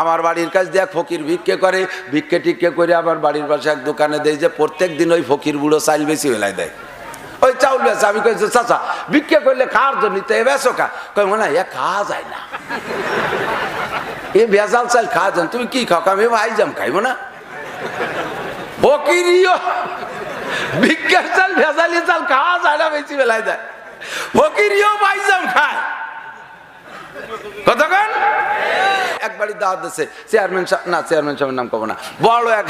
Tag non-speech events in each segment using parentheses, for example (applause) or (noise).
আমার বাড়ির কাছ দিয়ে ফকির ভিক্ষে করে, ভিক্ষে টিক্ষে করে আমার বাড়ির পাশে এক দোকানে দেয় যে প্রত্যেক দিন ওই ফকির বুড়ো চাইল বেশি বেলায় দেয়। ওই চাউল বেছে আমি কইছি চাচা, ভিক্ষে করলে খাওয়ার জন্য তো এ বেছো কা? কই, মনে এ খাওয়া যায় না। এ ভেজাল চাল খাওয়া যান তুমি কি খাও? আমি ভাই জাম খাইবো না। ফকিরিও ভিক্ষার চাল, ভেজালি চাল খাওয়া যায় না, বেশি বেলায় দেয়। ফকিরিও বাইজাম খায়। কতক্ষণ? একবারই দাওয়াত দিচ্ছে চেয়ারম্যান না, চেয়ারম্যান সাহেবের নাম কব না। বড় এক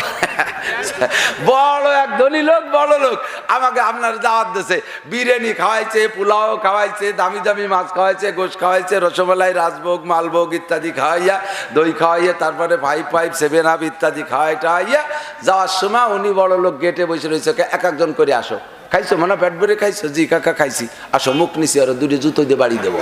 বড় এক ধনী লোক, বড় লোক। আমাকে আপনার দাওয়াত দিচ্ছে বিরিয়ানি খাওয়াইছে, পোলাও খাওয়াইছে, দামি দামি মাছ খাওয়াইছে, গোশ খাওয়াইছে, রসমালাই, রাজভোগ, মালভোগ ইত্যাদি খাওয়াইয়া, দই খাওয়াইয়া, তারপরে ফাইভ ফাইভ সেভেন আপ ইত্যাদি খাওয়াই টাওয়াইয়া যাওয়ার সময় উনি বড় লোক গেটে বসে রয়েছে। এক একজন করে আসো। খাইছো? মানে পেট ভরে খাইছো? জি, কাকা, খাইছি। আসো, মুখ নিছি আর দুটো জুতো দিয়ে বাড়ি দেবো।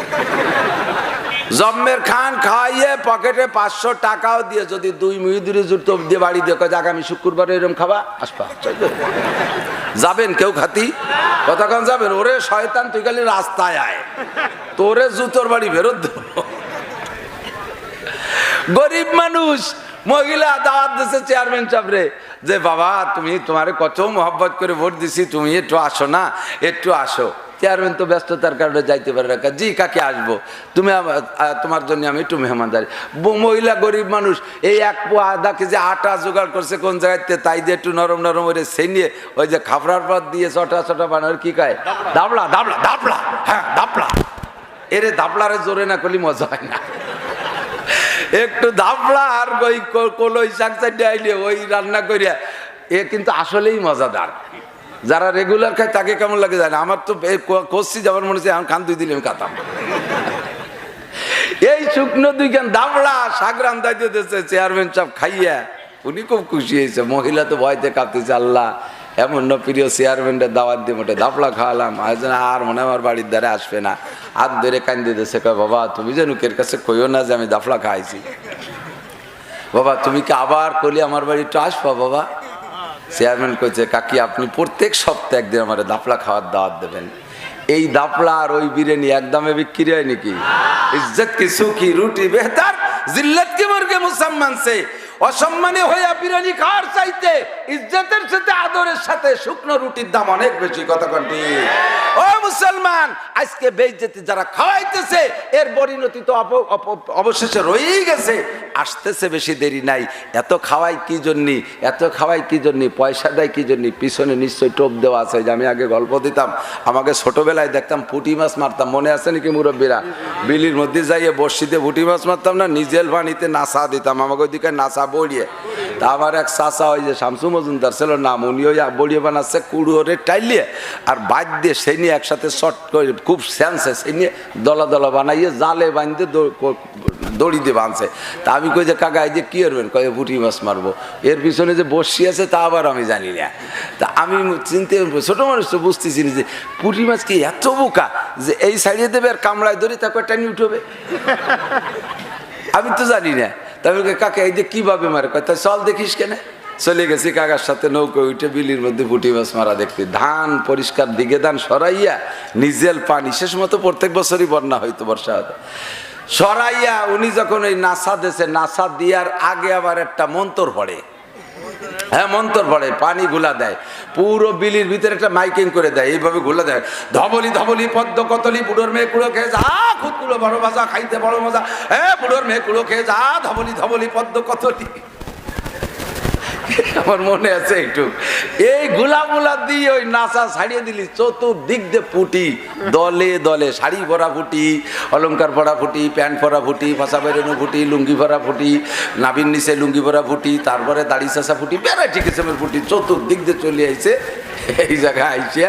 জম্মের খান খাইয়ে পকেটে পাঁচশো টাকাও দিয়ে যদি দুই মিহিদুরি জুতো দিয়ে বাড়ি দিয়ে আগামী শুক্রবার এরম খাবা, আসবা। যাবেন কেউ খাতি? কতক্ষণ যাবেন? ওরে শয়তান, তুই খালি রাস্তায় আয়। তোরে জুতোর বাড়ি ফেরত গরিব মানুষ, মহিলা দাওয়াত দিছে চেয়ারম্যান সাহেবরে যে বাবা, তুমি তোমারে কত মোহব্বত করে ভোট দিছি, তুমি একটু আসো না, একটু আসো। চেয়ারম্যান তো ব্যস্ততার কারণে যাইতে পারে না। জি কাকে আসব? তুমি তোমার জন্য আমি একটু মেহমানদারি। মহিলা গরিব মানুষ এই এক পো আধা কেজি আটা জোগাড় করছে কোন জায়গাতে তাই দিয়ে একটু নরম নরম করে সেই নিয়ে ওই যে খাফড়ার পর দিয়ে চটা চটা বানানোর কি কয়? দাবলা দাবলা দাবলা হ্যাঁ দাবলা এরে দাবলারে জোরে না করলে মজা হয় না। একটু দাবলা আর ওই কলই শাক চারটে আইলে ওই রান্না করিয়া এ কিন্তু আসলেই মজাদার। যারা রেগুলার খায়, তাকে কেমন লাগে জানে আমার তো কষছি যেমন মনে হচ্ছে, এখন খান দুই দিলে আমি খাতাম এই শুকনো দুইখান দাবলা শাক রান্দাই দিতেছে চেয়ারম্যান সাহেব খাইয়া। উনি খুব খুশি হয়েছে। মহিলা তো ভয়তে কাঁপতেছে আল্লাহ। এমন না, প্রিয় চেয়ারম্যানটা দাওয়াত দিয়ে মোটে দাপলা খাওয়ালাম। আর মনে আমার বাড়ির দ্বারা আসবে না। হাত ধরে কান্দে দিতেছে কয়, বাবা, তুমি যে নুকের কাছে কইও না যে আমি দাফলা খাইছি। বাবা, তুমি কি আবার করলে আমার বাড়ি একটু আসবা, বাবা? চেয়ারম্যান কইছে, কাকি, আপনি প্রত্যেক সপ্তাহে একদিন আমার দাপলা খাওয়ার দাওয়াত দেবেন। এই দাপলা আর ওই বিরিয়ানি একদমে বিক্রি হয় নাকি? ইজ্জত কি সুখী, রুটি বেহতার, জিল্লত কি মুরগে মুসলমান সে? অসম্মানে হইয়া বিরিয়ানি খাওয়ার চাইতে ইজ্জতের সাথে আদরের সাথে শুকনো রুটির দাম অনেক বেশি, কথা কন্টি ও মুসলমান, আজকে বেইজ্জতি যারা খাওয়াইতেছে, এর পরিণতি তো অবশেষে রয়েই গেছে। আসতেছে বেশি দেরি নাই। এত খাওয়াই কি জন্যি? এত খাওয়াই কি জন্যি? পয়সা দেয় কি জন্যি? পিছনে নিশ্চয়ই টোপ দেওয়া আছে, যে আমি আগে গল্প দিতাম। আমাকে ছোটবেলায় দেখতাম পুঁটি মাছ মারতাম। মনে আছে নাকি মুরব্বীরা? বিলির মধ্যে যাইয়ে বর্ষিতে পুঁটি মাছ মারতাম না? নিজের পানিতে নাসা দিতাম। আমাকে ওইদিকে নাসা বড়িয়ে তা আবার এক চাচা ওই যে শামসু মজুমদার ছিল নাম উনি ওই বড়িয়ে বানাচ্ছে কুড়ুরে টাইলিয়ে আর বাদ দিয়ে সেই নিয়ে একসাথে শর্ট করে, খুব স্যান্সে সেই নিয়ে দলা দলা বানাইয়ে জালে বাঁধতে দড়ি দিয়ে বাঁধছে। তা আমি কই যে, কাকা, এই যে কী করবেন কয়ে, পুঁটি মাছ মারবো। এর পিছনে যে বসি আছে, তা আবার আমি জানি না। তা আমি চিনতে, ছোট মানুষ তো বুঝতেছি যে, পুঁটি মাছ কি এত বোকা যে এই সাইডে দেবে আর কামড়ায় ধরে তাকে টানি উঠবে? আমি তো জানি না। তা আমি কাকা, এই যে কীভাবে মারে? কয় চল দেখিস কেন। চলে গেছি কাকার সাথে নৌকো উঠে বিলির মধ্যে পুঁটি মাছ মারা দেখতে। ধান পরিষ্কার দিকে ধান সরাইয়া নিজেল পানি, শেষ মতো প্রত্যেক বছরই বন্যা হইতো বর্ষা হতো সরাইয়া উনি যখন ওই নাসা দেশে নাসা দিয়ার আগে আবার একটা মন্তর পড়ে। হ্যাঁ মন্তর পড়ে, পানি গুলা দেয়। পুরো বিলির ভিতরে একটা মাইকিং করে দেয়, এইভাবে গুলা দেয়। ধবলি ধবলি, পদ্ম কতলি বুড়োর মেয়ে কুড়ো খেয়ে যা খুদ কুড়ো বড় মজা খাইতে বড় মজা। হ্যাঁ বুড়োর মেয়ে কুড়ো খেয়ে যা, ধবলি ধবলি, পদ্ম কতলি (laughs) আমার মনে আছে একটু। এই গুলা দিয়ে ওই নাসা ছাড়িয়ে দিলি, চতুর্দিক দিয়ে ফুটি দলে দলে, শাড়ি ভরা ফুটি অলংকার ভরা ফুটি প্যান্ট ভরা ফুটি ফাঁসা বেরোনো ফুটি লুঙ্গি ভরা ফুটি নাবিন নিচে লুঙ্গি ভরা ফুটি তারপরে দাড়ি চাষা ফুটি ভ্যারাইটি কিসমের ফুটি চতুর্দিক দিয়ে চলে আইছে এই জায়গায় আইসে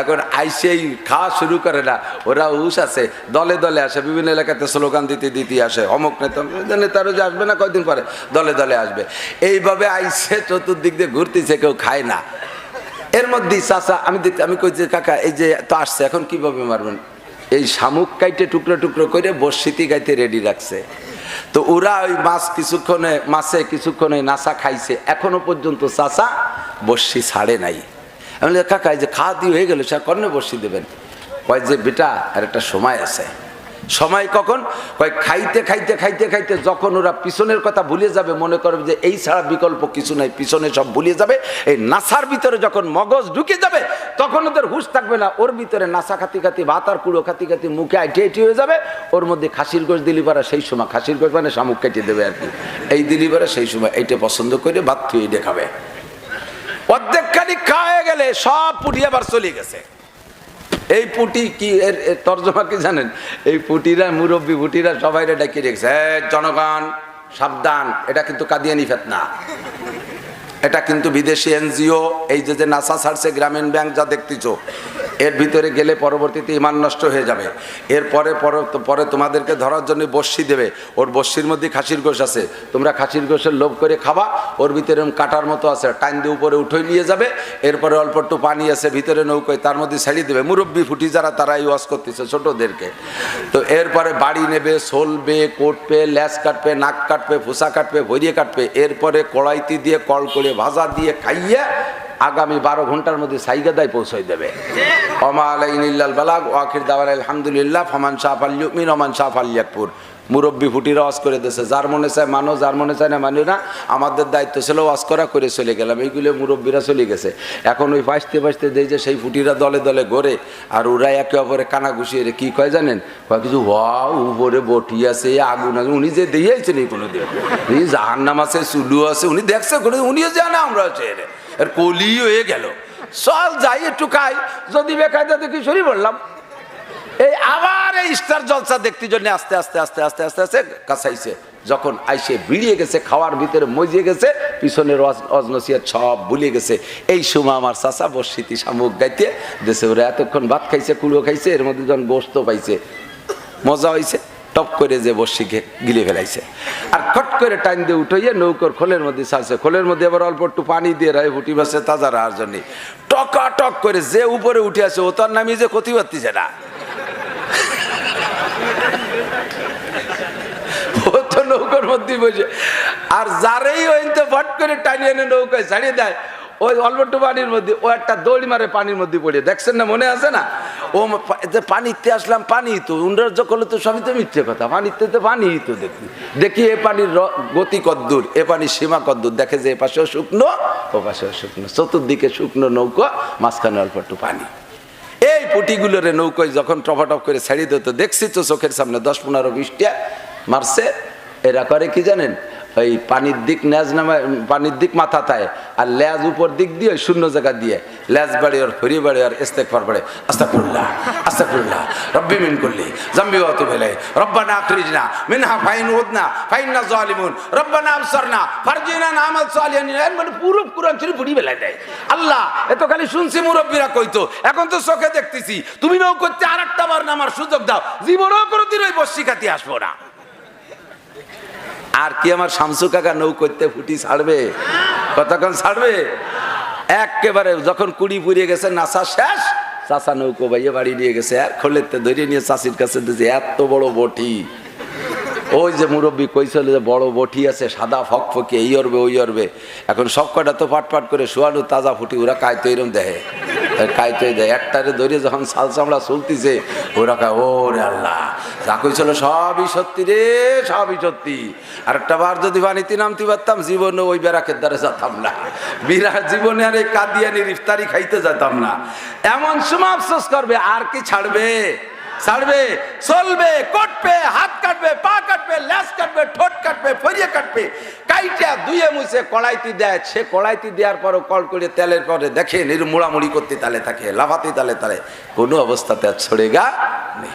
এখন আইসেই খাওয়া শুরু করে না। ওরা উস আছে, দলে দলে আসে, বিভিন্ন এলাকাতে স্লোগান দিতে দিতে আসে, অমুক নেতা নেতারও যে আসবে না কয়দিন পরে, দলে দলে আসবে। এইভাবে আইসে চতুর্দিক দিয়ে ঘুরতেছে, কেউ খায় না। এর মধ্যেই চাচা, আমি দেখতে আমি কই যে, কাকা, এই যে তো আসছে, এখন কীভাবে মারবেন? এই শামুক কাইটে টুকরো টুকরো করে বর্ষিতি গাইতে রেডি রাখছে। তো ওরা ওই মাছ কিছুক্ষণে, মাছে কিছুক্ষণে নাসা খাইছে। এখনও পর্যন্ত চাচা বর্ষি ছাড়ে নাই। আমি কাকা যে খাওয়া দিয়ে হয়ে গেল, সে কর্ণে বসি দেবেন। কয়, যে বেটা, আর একটা সময় আছে। সময় কখন? কয়, খাইতে খাইতে খাইতে খাইতে যখন ওরা পিছনের কথা ভুলে যাবে, মনে করবে যে এই ছাড়া বিকল্প কিছু নাই, পিছনে সব ভুলে যাবে। এই নাসার ভিতরে যখন মগজ ঢুকে যাবে, তখন ওদের হুশ থাকবে না, ওর ভিতরে নাসা খাতি খাতি, ভাত আর কুড়ো খাতি খাতি মুখে আইটি আইটি হয়ে যাবে, ওর মধ্যে খাসির গোশ দিলি পারা সেই সময়। খাসির গোশ মানে শামুক কেটে দেবে আর কি। এই দিলি পারা সেই সময়, এইটা পছন্দ করে ভাত থুয়ে দেখাবে অর্ধেক খানি খাওয়া গেলে সব পুটি আবার চলে গেছে। এই পুটি কি এর তর্জমা কি জানেন? এই পুটিরা মুরব্বী পুটিরা সবাই ডাকিয়ে রেখেছে "এ, জনগণ সাবধান এটা কিন্তু কাদিয়ানি ফেতনা। এটা কিন্তু বিদেশি এনজিও এই যে যে নাসা ছাড়ছে গ্রামীণ ব্যাংক যা দেখতেছো এর ভিতরে গেলে পরবর্তীতে ইমান নষ্ট হয়ে যাবে। এরপরে পরে তোমাদেরকে ধরার জন্য বর্ষি দেবে। ওর বর্ষির মধ্যে খাসির গোশ আছে। তোমরা খাসির গোশের লোভ করে খাবা। ওর ভিতরে কাটার মতো আছে। টাইম দিয়ে উপরে উঠে নিয়ে যাবে। এরপরে অল্প একটু পানি আছে, ভিতরে নৌকোয় তার মধ্যে ছেড়ে দেবে। মুরব্বী ফুটি যারা তারা ইউজ করতেছে ছোটদেরকে। তো এরপরে বাড়ি নেবে, সলবে, কোটবে, ল্যাস কাটবে, নাক কাটবে, ফুসা কাটবে, ভরিয়ে কাটবে। এরপরে কড়াইতি দিয়ে কল করে ভাজা দিয়ে খাইয়ে আগামী বারো ঘণ্টার মধ্যে সাইগাদায় পৌঁছাই দেবে। অমা আলাইনিল্লাল বালাগ ওয়াকির দাওয়াল আলহামদুলিল্লাহ, ফমান শাহ আলিউমিন ওমান শাহ আলিয়াকপুর মুরব্বী ফুটিরা ওয়াজ করে দিয়েছে, যার মনে চায় মানো, যার মনে চায় না মানি না, আমাদের দায়িত্ব ছিল ওয়াজ করা, করে চলে গেলাম। এইগুলো মুরব্বীরা চলে গেছে। এখন ওই বাঁচতে বাঁচতে দেই যে সেই ফুটিরা দলে দলে ঘরে, আর ওরা একে অপরে কানা ঘুষিয়ে রে, কি কয় জানেন? কয়, কিছু ওয়াও, উপরে বটি আছে, আগুন আছে। উনি যে দিয়েছেন এই কোনো দিন নাম আছে, চুলু আছে, উনি দেখছে উনিও জানে আমরা আছে এর কলি হয়ে গেল। চল যাই, একটু খাই। যদি বেকায়দা দেখি সরি বললাম? এই আবার এই স্টার জলসা দেখতে জন্য আস্তে আস্তে আস্তে আস্তে আস্তে আস্তে কাছাইছে যখন আইসে বিড়িয়ে গেছে, খাওয়ার ভিতরে মজিয়ে গেছে, পিছনের অজনসিয়া সব ভুলিয়ে গেছে। এই সময় আমার চাচা বর্ষিতি শামুক গাইতে দেশে ওরা এতক্ষণ ভাত খাইছে, কুড়ো খাইছে, এর মধ্যে যখন গোস্ত পাইছে, মজা হয়েছে টপ করে যে বর্ষিকে গিলে ফেলাইছে। আর খট করে টাইম দিয়ে উঠাইয়া নৌকর খোলের মধ্যে ছাড়ছে। খোলের মধ্যে আবার অল্প একটু পানি দিয়ে রায় ফুটি বাসে তাজা রাহার জন্য। টকা টক করে যে উপরে উঠে আছে, ও তার নামি যে ক্ষতি পারতিছে না। ও তো নৌকার মধ্যে বসে। আর যারেই ওই তো ফট করে টানিয়ে এনে নৌকায় ছাড়িয়ে দেয়, ওই অল্প পানির মধ্যে, ও একটা দৌড়ি মারে পানির মধ্যে পড়ে। দেখছেন না, মনে আছে না? ও পানিতে আসলাম, পানি তো উন্ডার্য করলে তো সবই তো মিথ্যে কথা। পানিতে তো পানি তো দেখি। দেখি এ পানির গতি কদ্দূর, এ পানির সীমা কদ্দূর। দেখে যে এ পাশেও শুকনো, ও পাশেও শুকনো। চতুর্দিকে শুকনো নৌকো, মাঝখানে অল্প একটু পানি। এই পুটিগুলোরে নৌকোয় যখন টপাটপ করে ছেড়ে দিত, দেখছি তো চোখের সামনে দশ পনেরো বিশটা মারছে। এরা করে কি জানেন? ওই পানির দিক ন্যাজ নামে, পানির দিক মাথা থায় আর ল্যাজ উপর দিক দিয়ে ওই শূন্য জায়গা দিয়ে। ল্যাজ বাড়ি আর ফরি বাড়ি আর ইস্তেক ফার বাড়ে। আস্তাকুল্লাহ আস্তাকুল্লাহ রব্বি মিন করলি জাম্বি অত ভেলে রব্বানা আখরিজনা মিনহা ফাইন উদনা ফাইন না জালিমুন রব্বানা আবসারনা, ফারজিনা নামাল সালিহান। এর মানে পুরো কোরআন শরীফ পড়ি বেলায় দেয়। আল্লাহ এত খালি শুনছি মুরব্বীরা কইতো, এখন তো চোখে দেখতেছি। তুমি নৌ করতে আর একটা বার নামার সুযোগ দাও। জীবনও কোনোদিন ওই বসি খাতি আসব না। আর কি আমার শামসু কাকা নৌ করতে ফুটি ছাড়বে? কতক্ষণ ছাড়বে? একেবারে যখন কুড়ি পুড়িয়ে গেছে নাসা শেষ। চাষা নৌকো বাইয়ে বাড়ি নিয়ে গেছে। আর খোলেতে ধরে নিয়ে চাষির কাছে দিয়েছে, এত বড় বটি। ওই যে মুরব্বী কইছিল যে, বড় বটি আছে, সাদা ফক ফকে, এই অরবে, ওই অরবে। এখন সব কটা তো পাট করে শোয়ানো তাজা ফুটি ওরা কায়তো এরম দেহে। কায়তো দেয়। একটারে ধরে যখন সাল চামড়া চলতিছে, ওরা কা ও আল্লাহ, যা কইছিল সবই সত্যি রে, সবই সত্যি। আর একটা বার যদি বানিতে নামতে পারতাম, জীবনে ওই বেড়াকের দ্বারা যেতাম না। বিরাট জীবনে আর এই কাদিয়ানির ইফতারি খাইতে যেতাম না। এমন সময় আফসোস করবে, আর কি ছাড়বে? ছাড়বে চলবে, কটবে, হাত কাটবে, পা কাটবে, ল্যাস কাটবে, ঠোঁট কাটবে, ফরিয়ে কাটবে। কাইটা দুয়ে মুছে কড়াইতে দেয়, সে কড়াইতে দেওয়ার পরও কল করে তেলের পরে দেখে নির্মুড়ামুড়ি করতে তালে থাকে লাফাতে তালে তালে, কোনো অবস্থাতে আর ছড়ে গা নেই।